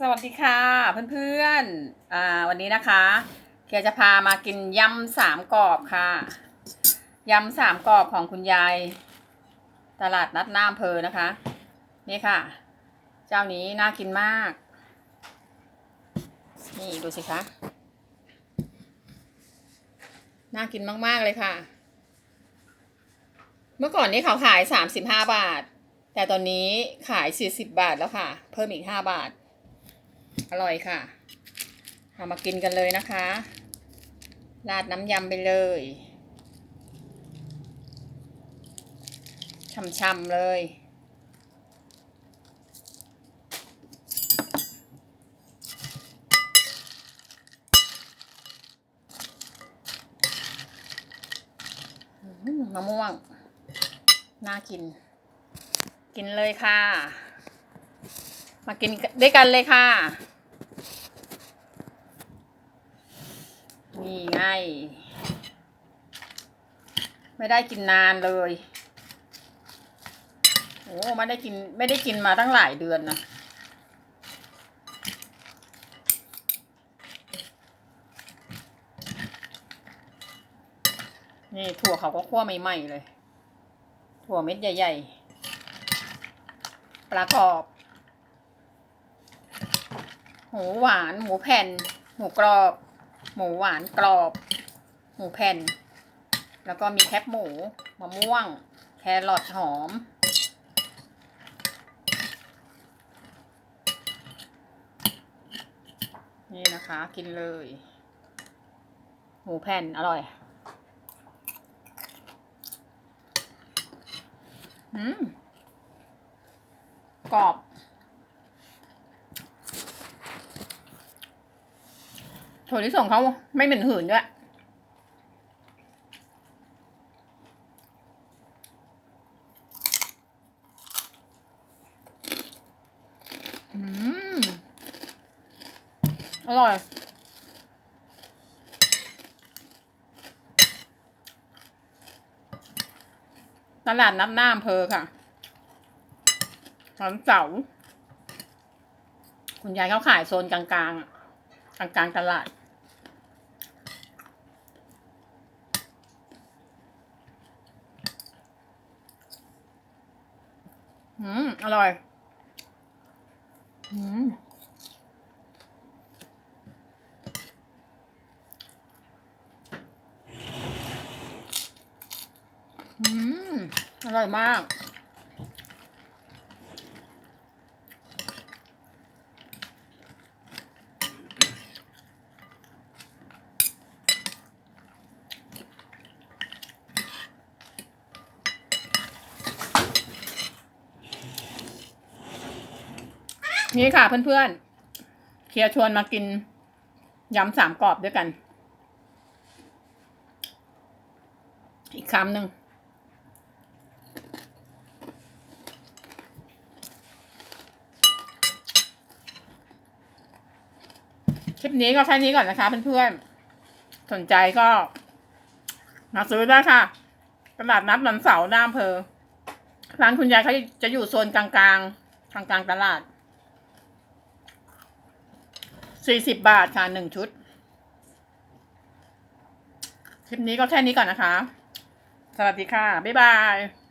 สวัสดีค่ะเพื่อนๆอ่าวันนี้นะคะเคียร์จะพามากินยำสามกรอบค่ะยำสามกรอบของคุณยาย ตลาดนัดน้าอำเภอนะคะ นี่ค่ะ เจ้านี้น่ากินมาก นี่ดูสิคะน่ากินมากๆเลยค่ะ เมื่อก่อนนี้เขาขายสามสิบห้าบาท แต่ตอนนี้ขายสี่สิบบาทแล้วค่ะ เพิ่มอีกห้าบาท อร่อยค่ะ เอามากินกันเลยนะคะ ราดน้ำยำไปเลยช่ำๆเลยอืมมะม่วง น่ากิน กินเลยค่ะ มากินด้วยกันเลยค่ะ นี่ไง ไม่ได้กินนานเลย โอ้ไม่ได้กินไม่ได้กินมาตั้งหลายเดือนนะนี่ถั่วเขาก็คั่วใหม่ๆเลย ถั่วเม็ดใหญ่ ๆปลากรอบ หมูหวาน หมูแผ่น หมูกรอบ หมูหวานกรอบ หมูแผ่น แล้วก็มีแคบหมูมะม่วง แครอทหอม นี่นะคะกินเลย หมูแผ่นอร่อย อืม กรอบ ถั่วลิสงเขาไม่เหม็นหืนด้วย อืม อร่อย ตลาดนัดหน้าอำเภอค่ะวันเสาร์คุณยายเขาขายโซนกลางๆอะ กลางๆตลาด อืม อร่อย อืมอืมอร่อยมาก นี่ค่ะเพื่อนๆ เคียร์ชวนมากินยำสามกรอบด้วยกัน อีกคำหนึ่งคลิปนี้ก็แค่นี้ก่อนนะคะเพื่อนๆ สนใจก็ มาซื้อได้ค่ะ ตลาดนัดวันเสาร์หน้าอำเภอร้านคุณยายเขาจะอยู่โซนกลางๆกลางกลางๆตลาด สี่สิบบาทค่ะหนึ่งชุด คลิปนี้ก็แค่นี้ก่อนนะคะ สวัสดีค่ะ บ๊ายบาย